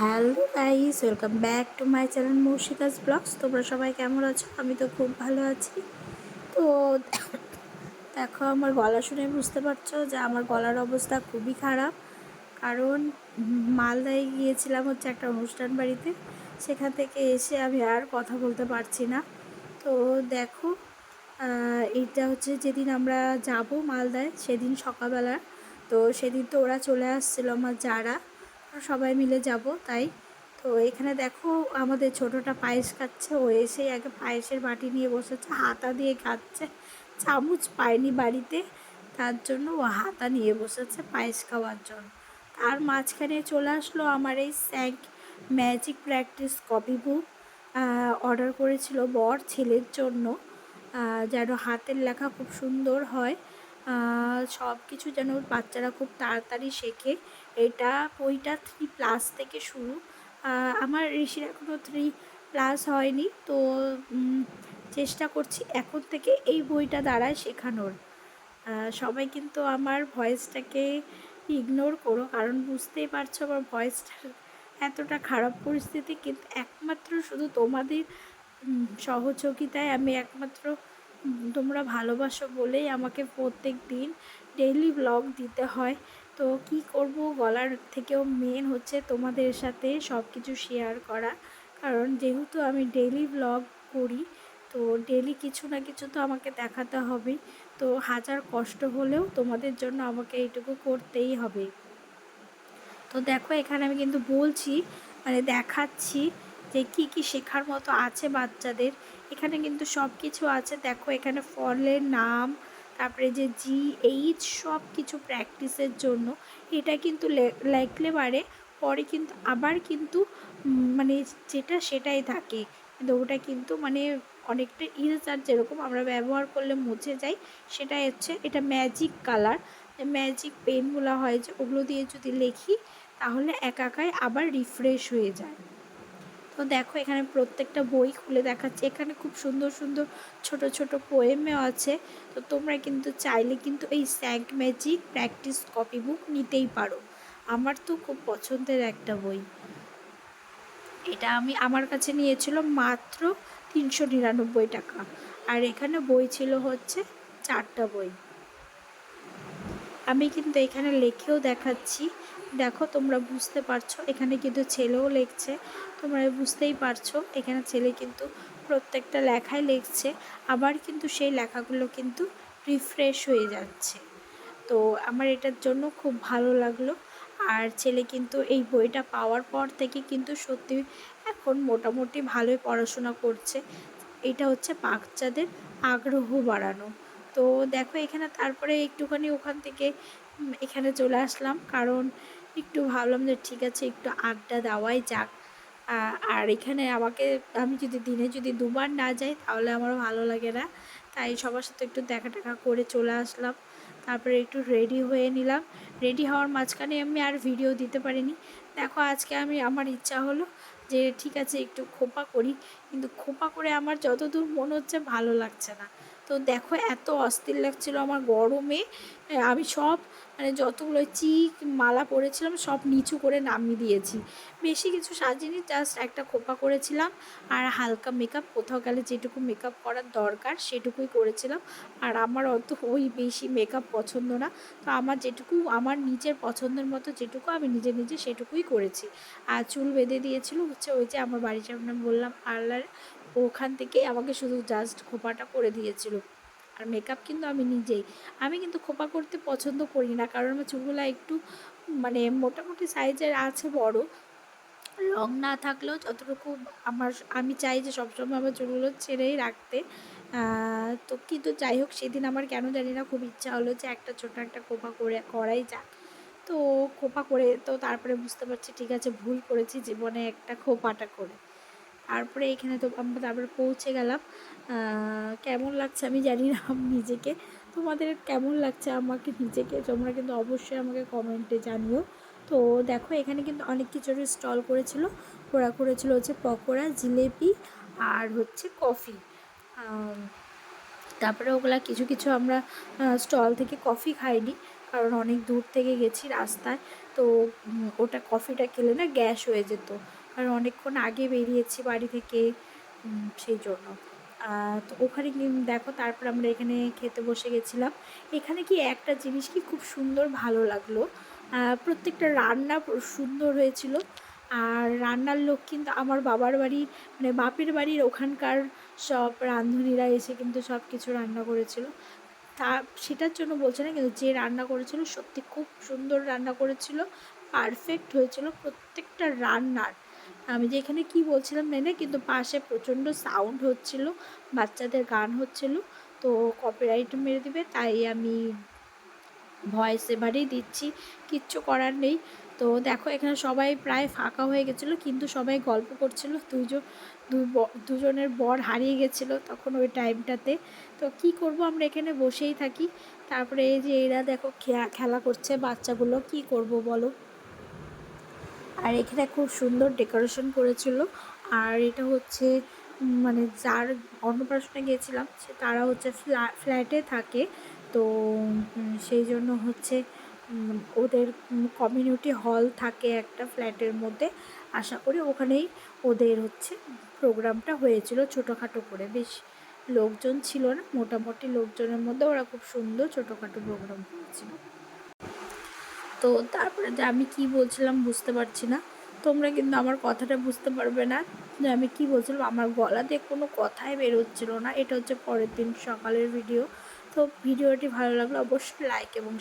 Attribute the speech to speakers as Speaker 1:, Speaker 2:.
Speaker 1: Hello guys, welcome back to my channel Moushika's blogs. তোমরা সবাই কেমন আছো? আমি তো খুব ভালো আছি। তো দেখো, আমার গলা শুনে বুঝতে পারছ যে আমার গলার অবস্থা খুবই খারাপ। কারণ মালদায় গিয়েছিলাম হচ্ছে একটা অনুষ্ঠান বাড়িতে। সেখান থেকে এসে আমি আর কথা বলতে পারছি না। তো দেখো এইটা হচ্ছে যেদিন আমরা যাব মালদায়, সেদিন সকালবেলা। তো সেদিন তো ওরা চলে আসছিল আমার যারা। সবাই মিলে যাব, তাই? তো এখানে দেখো আমাদের ছোটোটা পায়েস খাচ্ছে, ও এসেই আগে পায়েসের বাটি নিয়ে বসেছে, হাতা দিয়ে খাচ্ছে, চামচ পায়নি বাড়িতে, তার জন্য ও হাতা নিয়ে বসেছে পায়েস খাওয়ার জন্য। তার মাঝখানে চলে আসলো আমার এই Sank magic practice copy book order করেছিল বর ছেলের জন্য যেন হাতের লেখা খুব সুন্দর হয় সব কিছু যেন বাচ্চারা খুব তাড়াতাড়ি শেখে এটা, বইটা থ্রি প্লাস থেকে শুরু। আমার ঋষির এখনও থ্রি প্লাস হয়নি, তো চেষ্টা করছি এখন থেকে এই বইটা দ্বারায় শেখানোর। সবাই কিন্তু আমার ভয়েসটাকে ইগনোর করো, কারণ বুঝতেই পারছ আমার ভয়েসটা এতটা খারাপ পরিস্থিতি, কিন্তু একমাত্র শুধু তোমাদের সহযোগিতায় আমি একমাত্র তোমরা ভালোবাসো বলেই আমাকে প্রত্যেক দিন ডেইলি ব্লগ দিতে হয়। তো কি করব গলার থেকেও মেন হচ্ছে তোমাদের সাথে সব কিছু শেয়ার করা। কারণ যেহেতু আমি ডেইলি ব্লগ করি, তো ডেলি কিছু না কিছু তো আমাকে দেখাতে হবে। তো হাজার কষ্ট হলেও তোমাদের জন্য আমাকে এইটুকু করতেই হবে। তো দেখো, এখানে আমি কিন্তু বলছি মানে দেখাচ্ছি যে কি কি শেখার মতো আছে বাচ্চাদের। এখানে কিন্তু সব কিছু আছে। দেখো, এখানে ফলের নাম তারপরে যে জি এইচ সব কিছু প্র্যাকটিসের জন্য, এটা কিন্তু লেখলে পারে, পরে কিন্তু আবার কিন্তু মানে যেটা সেটাই থাকে। কিন্তু ওটা কিন্তু মানে অনেকটা ইরেজার যেরকম আমরা ব্যবহার করলে মুছে যাই, সেটাই হচ্ছে এটা ম্যাজিক কালার ম্যাজিক পেনগুলো হয় যে, ওগুলো দিয়ে যদি লেখি, তাহলে একাকায় আবার রিফ্রেশ হয়ে যায়। তো দেখো এখানে প্রত্যেকটা বই খুলে দেখাচ্ছে। এখানে খুব সুন্দর সুন্দর ছোট ছোট পোয়েমেও আছে। তো তোমরা কিন্তু চাইলে কিন্তু এই Sank magic practice copy book নিতেই পারো। আমার তো খুব পছন্দের একটা বই। এটা আমি, আমার কাছে নিয়েছিল মাত্র তিনশো নিরানব্বই টাকা। আর এখানে বই ছিল হচ্ছে চারটা বই। আমি কিন্তু এখানে লেখেও দেখাচ্ছি। দেখো, তোমরা বুঝতে পারছ। এখানে কিন্তু ছেলেও লেখছে। তোমরা বুঝতেই পারছ, এখানে ছেলে কিন্তু প্রত্যেকটা লেখাই লিখছে। আবার কিন্তু সেই লেখাগুলো কিন্তু রিফ্রেশ হয়ে যাচ্ছে। তো আমার এটার জন্য খুব ভালো লাগল। আর ছেলে কিন্তু এই বইটা পাওয়ার পর থেকে কিন্তু সত্যি এখন মোটামুটি ভালোই পড়াশোনা করছে। এটা হচ্ছে বাচ্চাদের আগ্রহ বাড়ানো। তো দেখো, এখানে তারপরে একটুখানি ওখান থেকে এখানে চলে আসলাম। কারণ একটু ভাবলাম যে ঠিক আছে, একটু আড্ডা দেওয়াই যাক। আর এখানে আমাকে, আমি যদি দিনে যদি দুবার না যাই তাহলে আমার ভালো লাগে না। তাই সবার সাথে একটু দেখা টাকা করে চলে আসলাম। তারপরে একটু রেডি হয়ে নিলাম। রেডি হওয়ার মাঝখানে আমি আর ভিডিও দিতে পারিনি। দেখো, আজকে আমি, আমার ইচ্ছা হলো যে ঠিক আছে, একটু খোপা করি। কিন্তু খোপা করে আমার যতদূর মনে হচ্ছে ভালো লাগছে না। তো দেখো এত অস্থির লাগছিল আমার গরমে। আমি সব মানে যতগুলো চিক মালা পরেছিলাম, সব নিচু করে নামিয়ে দিয়েছি। বেশি কিছু সাজিনি জাস্ট একটা খোপা করেছিলাম। আর হালকা মেকআপ কোথাও গেলে যেটুকু মেকআপ করার দরকার, সেটুকুই করেছিলাম। আর আমার অত ওই বেশি মেকআপ পছন্দ না। তো আমার যেটুকু, আমার নিজের পছন্দের মতো যেটুকু, আমি নিজে নিজে সেটুকুই করেছি। আর চুল বেঁধে দিয়েছিল হচ্ছে ওই যে আমার বাড়ির সামনে বললাম পার্লারে ওখান থেকেই আমাকে শুধু জাস্ট খোপাটা করে দিয়েছিল। আর মেকআপ কিন্তু আমি নিজেই। আমি কিন্তু খোপা করতে পছন্দ করি না, কারণ আমার চুলগুলো একটু মানে মোটামুটি সাইজের আছে বড়। লং না থাকলেও যতটুকু আমার, আমি চাই যে সবসময় আমার চুলগুলো ছেড়েই রাখতে। তো কিন্তু যাই হোক, সেদিন আমার কেন জানি না খুব ইচ্ছা হলো যে একটা ছোটো একটা খোপা করে, করাই যাক। তো খোপা করে, তো তারপরে বুঝতে পারছি ঠিক আছে, ভুল করেছি জীবনে একটা খোপাটা করে। তারপরে এখানে তো আমরা তারপরে পৌঁছে গেলাম। কেমন লাগছে আমি জানি না নিজেকে। তোমাদের কেমন লাগছে আমাকে নিজেকে? তোমরা কিন্তু অবশ্যই আমাকে কমেন্টে জানিও। তো দেখো, এখানে কিন্তু অনেক কিছুর স্টল করেছিল। ওরা করেছিল হচ্ছে পকোড়া, জিলেপি আর হচ্ছে কফি তারপরে ওগুলা কিছু কিছু আমরা স্টল থেকে কফি খাইনি। কারণ অনেক দূর থেকে গেছি রাস্তায়। তো ওটা কফিটা খেলে না গ্যাস হয়ে যেত। কারণ অনেকক্ষণ আগে বেরিয়েছি বাড়ি থেকে সেই জন্য। তো ওখানে দেখো, তারপর আমরা এখানে খেতে বসে গেছিলাম। এখানে কি একটা জিনিস কি খুব সুন্দর ভালো লাগল। প্রত্যেকটা রান্না সুন্দর হয়েছিল। আর রান্নার লোক কিন্তু আমার বাবার বাড়ি মানে বাপের বাড়ির ওখানকার সব রাঁধুনিরা এসে কিন্তু সব কিছু রান্না করেছিল। তা, সেটার জন্য বলছে না, কিন্তু যে রান্না করেছিল সত্যি খুব সুন্দর রান্না করেছিল। পারফেক্ট হয়েছিল প্রত্যেকটা রান্নার। আমি যে এখানে কি বলছিলাম জানি না, কিন্তু পাশে প্রচণ্ড সাউন্ড হচ্ছিল, বাচ্চাদের গান হচ্ছিল, তো কপিরাইট মেরে দিবে, তাই আমি ভয়েস এবারেই দিচ্ছি, কিচ্ছু করার নেই। তো দেখো, এখানে সবাই প্রায় ফাঁকা হয়ে গেছিল, কিন্তু সবাই গল্প করছিল দুজন দুজনের বর হারিয়ে গেছিল তখন ওই টাইমটাতে তো কি করব, আমরা এখানে বসেই থাকি। তারপরে এই যে এরা দেখো খেলা করছে বাচ্চাগুলো, কি করব বলো? আর এখানে খুব সুন্দর ডেকোরেশন করেছিল। আর এটা হচ্ছে মানে যার অন্নপ্রাশনে গিয়েছিলাম, সে তারা হচ্ছে ফ্ল্যা ফ্ল্যাটে থাকে। তো সেই জন্য হচ্ছে ওদের কমিউনিটি হল থাকে একটা ফ্ল্যাটের মধ্যে। আশা করি ওখানেই ওদের হচ্ছে প্রোগ্রামটা হয়েছিল ছোটোখাটো করে। বেশ লোকজন ছিল না, মোটামুটি লোকজনের মধ্যে ওরা খুব সুন্দর ছোটোখাটো প্রোগ্রাম করেছিল। তো তারপরে যে আমি কি বলছিলাম বুঝতে পারছি না। তোমরা কিন্তু আমার কথাটা বুঝতে পারবে না যে আমি কি বলছিলাম। আমার গলা দিয়ে কোনো কথাই বেরোচ্ছিল না। এটা হচ্ছে পরের দিন সকালের ভিডিও তো ভিডিওটি ভালো লাগলে অবশ্যই লাইক এবং